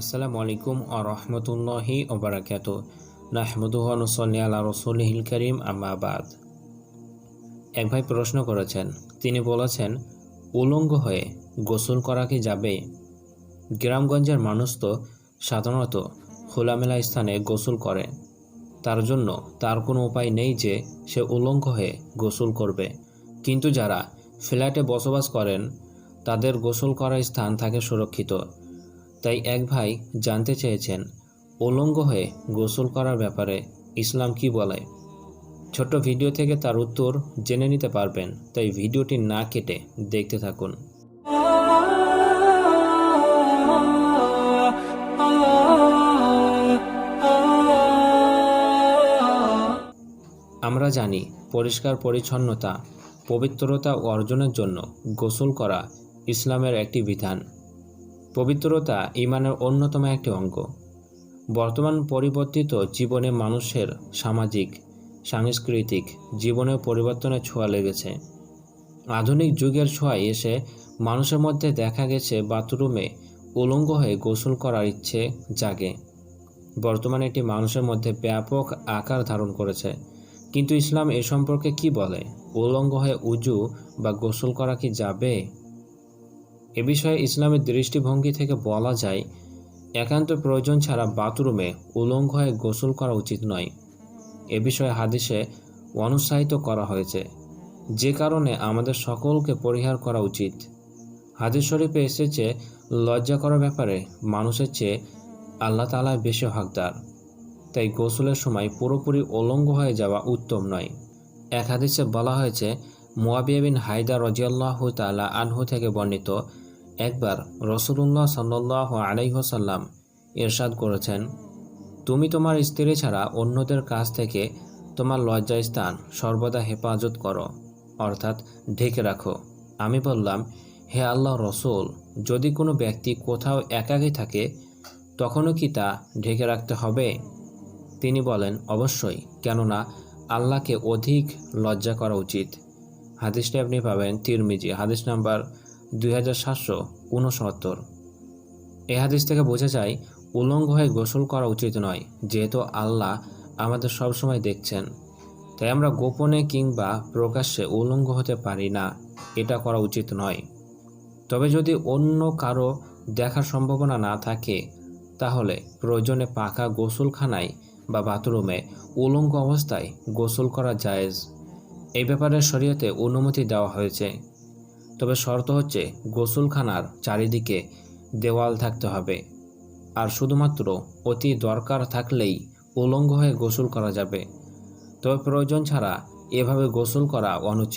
আসসালামু আলাইকুম আ রহমতুল্লাহি ওবরাকাত নাহমদুহনুসল্লি আল্লাহ রসুলহিল করিম আম্মাবাদ এক ভাই প্রশ্ন করেছেন, তিনি বলেছেন, উলঙ্গ হয়ে গোসল করা কি যাবে? গ্রামগঞ্জের মানুষ তো সাধারণত খোলামেলা স্থানে গোসল করে। তার জন্য তার কোনো উপায় নেই যে সে উলঙ্গ হয়ে গোসল করবে। কিন্তু যারা ফ্ল্যাটে বসবাস করেন, তাদের গোসল করার স্থান থাকে সুরক্ষিত। তাই এক ভাই জানতে চেয়েছেন, উলঙ্গ হয়ে গোসল করার ব্যাপারে ইসলাম কি বলে? ছোট্ট ভিডিও থেকে তার উত্তর জেনে নিতে পারবেন, তাই ভিডিওটি না কেটে দেখতে থাকুন। আমরা জানি পরিষ্কার পরিচ্ছন্নতা, পবিত্রতা অর্জনের জন্য গোসল করা ইসলামের একটি বিধান। পবিত্রতা ইমানের অন্যতম একটি অঙ্গ। বর্তমান পরিবর্তিত জীবনে মানুষের সামাজিক, সাংস্কৃতিক জীবনের পরিবর্তনের ছোঁয়া লেগেছে। আধুনিক যুগের ছোঁয়ায় এসে মানুষের মধ্যে দেখা গেছে বাথরুমে উলঙ্গ হয়ে গোসল করার ইচ্ছে জাগে। বর্তমানে এটি মানুষের মধ্যে ব্যাপক আকার ধারণ করেছে। কিন্তু ইসলাম এ সম্পর্কে কি বলে? উলঙ্গ হয়ে উজু বা গোসল করা কি যাবে? এ বিষয়ে ইসলামের দৃষ্টিভঙ্গি থেকে বলা যায়, একান্ত প্রয়োজন ছাড়া বাথরুমে উলঙ্গ হয়ে গোসল করা উচিত নয়। এ বিষয়ে হাদিসে অনুৎসাহিত করা হয়েছে, যে কারণে আমাদের সকলকে পরিহার করা উচিত। হাদিস শরীফে এসেছে, লজ্জা করার ব্যাপারে মানুষের চেয়ে আল্লাহ তালা বেশি হকদার। তাই গোসলের সময় পুরোপুরি উলঙ্গ হয়ে যাওয়া উত্তম নয়। এক হাদিসে বলা হয়েছে, মুয়াবিয়া বিন হায়দা রজিয়াল্লাহ তালা আনহু থেকে বর্ণিত একবার রসুল্লাহ সাল্লাহ আলাইহসাল্লাম এরশাদ করেছেন, তুমি তোমার স্ত্রী ছাড়া অন্যদের কাছ থেকে তোমার লজ্জাস্থান সর্বদা হেফাজত করো, অর্থাৎ ঢেকে রাখো। আমি বললাম, হে আল্লাহ রসুল, যদি কোনো ব্যক্তি কোথাও একাকী থাকে, তখনও কি তা ঢেকে রাখতে হবে? তিনি বলেন, অবশ্যই, কেননা আল্লাহকে অধিক লজ্জা করা উচিত। হাদিসটি আপনি পাবেন তিরমিজি, হাদিস নাম্বার দুই হাজার সাতশো উনসত্তর এ হাদিস থেকে বোঝা যায়, উলঙ্গ হয়ে গোসল করা উচিত নয়, যেহেতু আল্লাহ আমাদের সবসময় দেখছেন। তাই আমরা গোপনে কিংবা প্রকাশ্যে উলঙ্গ হতে পারি না, এটা করা উচিত নয়। তবে যদি অন্য কারও দেখার সম্ভাবনা না থাকে, তাহলে প্রয়োজনে পাকা গোসলখানায় বা বাথরুমে উলঙ্গ অবস্থায় গোসল করা জায়েজ। এই ব্যাপারে শরীয়তে অনুমতি দেওয়া হয়েছে। তবে শর্ত হচ্ছে গোসলখানার চারিদিকে দেওয়াল থাকতে হবে। আর শুধুমাত্র অতি দরকার থাকলেই উলঙ্গ হয়ে গোসল করা যাবে। তবে প্রয়োজন ছাড়া এভাবে গোসল করা অনুচিত।